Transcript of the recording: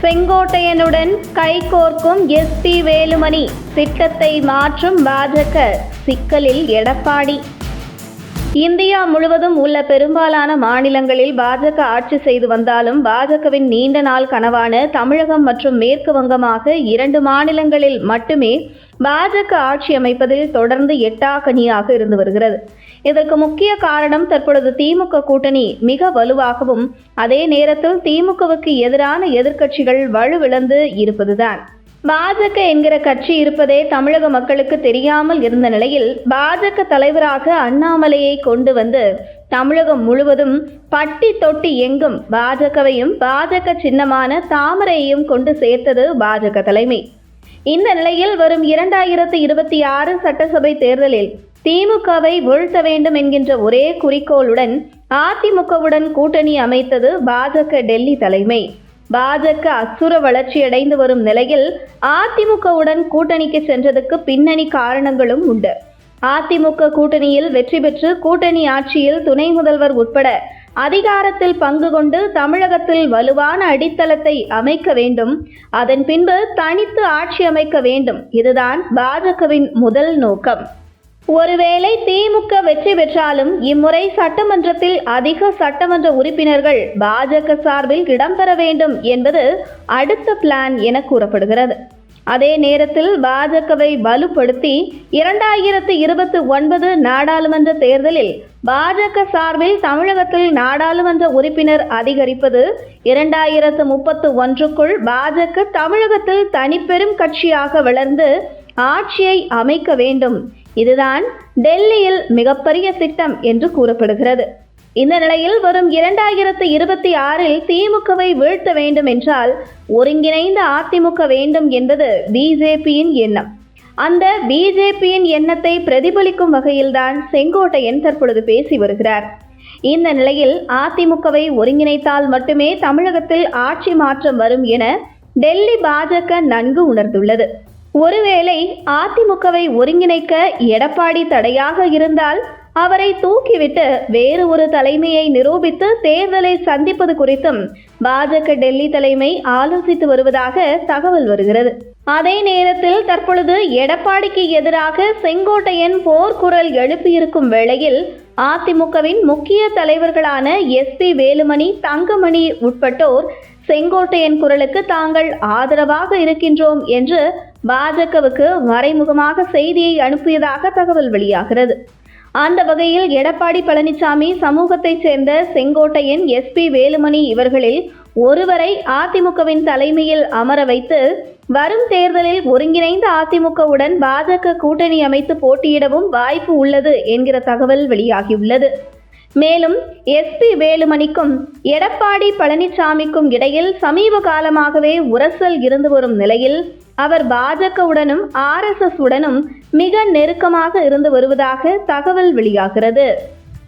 செங்கோட்டையனுடன் கைகோர்க்கும் SP Velumani. திட்டத்தை மாற்றும் பாஜக. சிக்கலில் எடப்பாடி. இந்தியா முழுவதும் உள்ள பெரும்பாலான மாநிலங்களில் பாஜக ஆட்சி செய்து வந்தாலும் பாஜகவின் நீண்ட நாள் கனவான தமிழகம் மற்றும் மேற்கு வங்கமாக இரண்டு மாநிலங்களில் மட்டுமே பாஜக ஆட்சி அமைப்பதில் தொடர்ந்து எட்டாக்கனியாக இருந்து வருகிறது. இதற்கு முக்கிய காரணம் தற்பொழுது திமுக கூட்டணி மிக வலுவாகவும் அதே நேரத்தில் திமுகவுக்கு எதிரான எதிர்க்கட்சிகள் வலுவிழந்து இருப்பதுதான். பாஜக என்கிற கட்சி இருப்பதே தமிழக மக்களுக்கு தெரியாமல் இருந்த நிலையில் பாஜக தலைவராக அண்ணாமலையை கொண்டு வந்து தமிழகம் முழுவதும் பட்டி தொட்டி எங்கும் பாஜகவையும் பாஜக சின்னமான தாமரையையும் கொண்டு சேர்த்தது பாஜக தலைமை. இந்த நிலையில் வரும் இரண்டாயிரத்து இருபத்தி ஆறு சட்டசபை தேர்தலில் திமுகவை வீழ்த்த வேண்டும் என்கின்ற ஒரே குறிக்கோளுடன் அதிமுகவுடன் கூட்டணி அமைத்தது பாஜக டெல்லி தலைமை. பாஜக அசுர வளர்ச்சியடைந்து வரும் நிலையில் அதிமுகவுடன் கூட்டணிக்கு சென்றதுக்கு பின்னணி காரணங்களும் உண்டு. அதிமுக கூட்டணியில் வெற்றி பெற்று கூட்டணி ஆட்சியில் துணை முதல்வர் உட்பட அதிகாரத்தில் பங்கு கொண்டு தமிழகத்தில் வலுவான அடித்தளத்தை அமைக்க வேண்டும். அதன் பின்பு தனித்து ஆட்சி அமைக்க வேண்டும். இதுதான் பாஜகவின் முதல் நோக்கம். ஒருவேளை திமுக வெற்றி பெற்றாலும் இம்முறை சட்டமன்றத்தில் அதிக சட்டமன்ற உறுப்பினர்கள் பாஜக சார்பில் இடம்பெற வேண்டும் என்பது அடுத்த பிளான் என கூறப்படுகிறது. அதே நேரத்தில் பாஜகவை வலுப்படுத்தி இரண்டாயிரத்து இருபத்தி ஒன்பது நாடாளுமன்ற தேர்தலில் பாஜக சார்பில் தமிழகத்தில் நாடாளுமன்ற உறுப்பினர் அதிகரிப்பது இரண்டாயிரத்து முப்பத்து ஒன்றுக்குள் பாஜக தமிழகத்தில் தனிப்பெரும் கட்சியாக வளர்ந்து ஆட்சியை அமைக்க வேண்டும். இதுதான் டெல்லியில் மிகப்பெரிய திட்டம் என்று கூறப்படுகிறது. இந்த நிலையில் வரும் இரண்டாயிரத்து இருபத்தி ஆறில் திமுகவை வீழ்த்த வேண்டும் என்றால் ஒருங்கிணைந்த அதிமுக வேண்டும் என்பது பிஜேபியின் எண்ணம். அந்த பிஜேபியின் எண்ணத்தை பிரதிபலிக்கும் வகையில்தான் செங்கோட்டையன் தற்பொழுது பேசி வருகிறார். இந்த நிலையில் அதிமுகவை ஒருங்கிணைத்தால் மட்டுமே தமிழகத்தில் ஆட்சி மாற்றம் வரும் என டெல்லி பாஜக நன்கு உணர்ந்துள்ளது. ஒருவேளை அதிமுகவை ஒருங்கிணைக்க எடப்பாடி தடையாக இருந்தால் அவரை தூக்கிவிட்டு வேறு ஒரு தலைமையை நிரூபித்து தேர்தலை சந்திப்பது குறித்தும் பாஜக டெல்லி தலைமை ஆலோசித்து வருவதாக தகவல் வருகிறது. அதே நேரத்தில் தற்பொழுது எடப்பாடிக்கு எதிராக செங்கோட்டையன் போர்க்குரல் எழுப்பியிருக்கும் வேளையில் அதிமுகவின் முக்கிய தலைவர்களான எஸ்பி வேலுமணி தங்கமணி உட்பட்டோர் செங்கோட்டையன் குரலுக்கு தாங்கள் ஆதரவாக இருக்கின்றோம் என்று பாஜகவுக்கு மறைமுகமாக செய்தியை அனுப்பியதாக தகவல் வெளியாகிறது. அந்த வகையில் எடப்பாடி பழனிசாமி சமூகத்தைச் சேர்ந்த செங்கோட்டையன் எஸ்பி வேலுமணி இவர்களில் ஒருவரை அதிமுகவின் தலைமையில் அமர வைத்து வரும் தேர்தலில் ஒருங்கிணைந்த அதிமுகவுடன் பாஜக கூட்டணி அமைத்து போட்டியிடவும் வாய்ப்பு உள்ளது என்கிற தகவல் வெளியாகியுள்ளது. மேலும் எஸ்பி வேலுமணிக்கும் எடப்பாடி பழனிசாமிக்கும் இடையில் சமீப காலமாகவே உரசல் இருந்து வரும் நிலையில் அவர் பாஜகவுடனும் ஆர்எஸ்எஸ் உடனும் மிக நெருக்கமாக இருந்து வருவதாக தகவல் வெளியாகிறது.